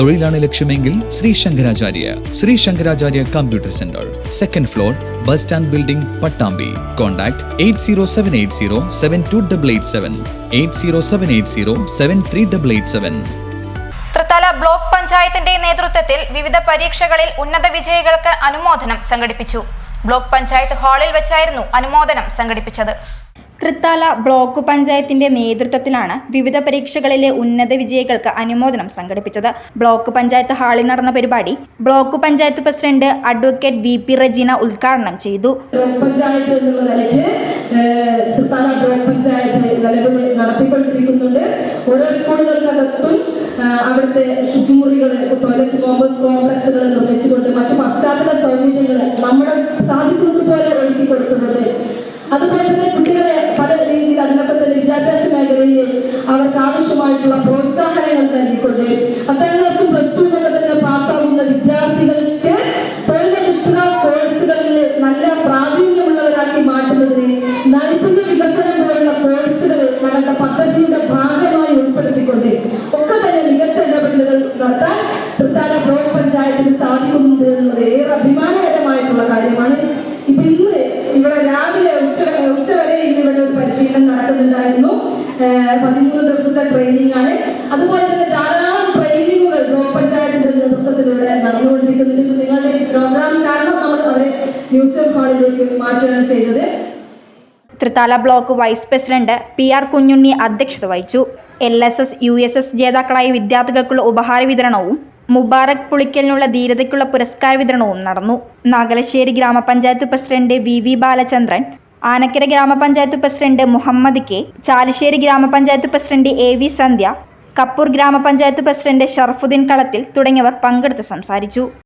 തൊഴിലാണ് ലക്ഷ്യമെങ്കിൽ Shri Shankaracharya Shri Shankaracharya computer centre second floor bus stand building Pattambi. Contact eight zero seven eight zero seven two double eight seven eight zero seven eight zero seven three double eight seven block പഞ്ചായത്തിന്റെ നേതൃത്വത്തിൽ വിവിധ പരീക്ഷകളിൽ ഉന്നത വിജയികൾക്ക് അനുമോദനം സംഘടിപ്പിച്ചു. Block panchayat ഹാളിൽ വെച്ചായിരുന്നു അനുമോദനം സംഘടിപ്പിച്ചത്. തൃത്താല ബ്ലോക്ക് പഞ്ചായത്തിന്റെ നേതൃത്വത്തിലാണ് വിവിധ പരീക്ഷകളിലെ ഉന്നത വിജയികൾക്ക് അനുമോദനം സംഘടിപ്പിച്ചത്. ബ്ലോക്ക് പഞ്ചായത്ത് ഹാളിൽ നടന്ന പരിപാടി block panchayat president advocate V P Rejina ഉദ്ഘാടനം ചെയ്തു. നടത്തിക്കൊണ്ടിരിക്കുന്നുണ്ട്. ഓരോ സ്കൂളുകൾക്കകത്തും അവിടുത്തെ ശുചിമുറികൾ ടോയ്ലറ്റ് കോംപ്ലക്സുകൾ നിർമ്മിച്ചുകൊണ്ട് മറ്റു പശ്ചാത്തല സൗകര്യങ്ങൾ നമ്മുടെ സാധിക്കുന്നത് പോലെ ഒരുക്കി കൊടുക്കുന്നുണ്ട് അതുപോലെ തന്നെ ആവശ്യമായിട്ടുള്ള പ്രോത്സാഹനങ്ങൾ നൽകിക്കൊണ്ട് പത്താം ക്ലാസ് പ്ലസ് ടു വരെ തന്നെ പാസ്സാകുന്ന വിദ്യാർത്ഥികൾക്ക് തൊഴിലധിഷ്ഠിത കോഴ്സുകളിൽ നല്ല പ്രാവീണ്യമുള്ളവരാക്കി മാറ്റുന്നതിന് നൈപുണ്യ വികസനം പോലുള്ള കോഴ്സുകൾ നടന്ന പദ്ധതിയുടെ ഭാഗമായി ഉൾപ്പെടുത്തിക്കൊണ്ട് ഒക്കെ തന്നെ മികച്ച ഇടപെടലുകൾ നടത്താൻ തൃത്താല ബ്ലോക്ക് പഞ്ചായത്തിന് സാധിക്കുന്നുണ്ട് എന്നത് ഏറെ അഭിമാനകരമായിട്ടുള്ള കാര്യമാണ്. ഇപ്പൊ ഇന്ന് ഇവിടെ രാവിലെ ഉച്ച ഉച്ചവരെ ഇന്ന് ഇവിടെ ഒരു പരിശീലനം നടക്കുന്നുണ്ടായിരുന്നു. പതിമൂന്ന് ദിവസത്തെ ട്രെയിനിങ് ആണ്. അതുപോലെ തന്നെ ധാരാളം ട്രെയിനിങ്ങുകൾ ബ്ലോക്ക് പഞ്ചായത്തിന്റെ നേതൃത്വത്തിലൂടെ ഇവിടെ നടന്നുകൊണ്ടിരിക്കുന്നുണ്ട്. നിങ്ങളുടെ പ്രോഗ്രാം കാരണം നമ്മൾ അവരെ മ്യൂസിയം ഹാളിലേക്ക് മാറ്റുകയാണ് ചെയ്തത്. Thrithala block vice president P R Kunjunni അധ്യക്ഷത വഹിച്ചു. L S S U S S ജേതാക്കളായ വിദ്യാർത്ഥികൾക്കുള്ള ഉപഹാര വിതരണവും മുബാറക് പുളിക്കലിനുള്ള ധീരതയ്ക്കുള്ള പുരസ്കാര വിതരണവും നടന്നു. Nagalassery grama panchayat president V V Balachandran Anakkara grama panchayat president Muhammad K Chalissery grama panchayat president A V Sandhya Kappur grama panchayat president Sharafudheen കളത്തിൽ തുടങ്ങിയവർ പങ്കെടുത്ത് സംസാരിച്ചു.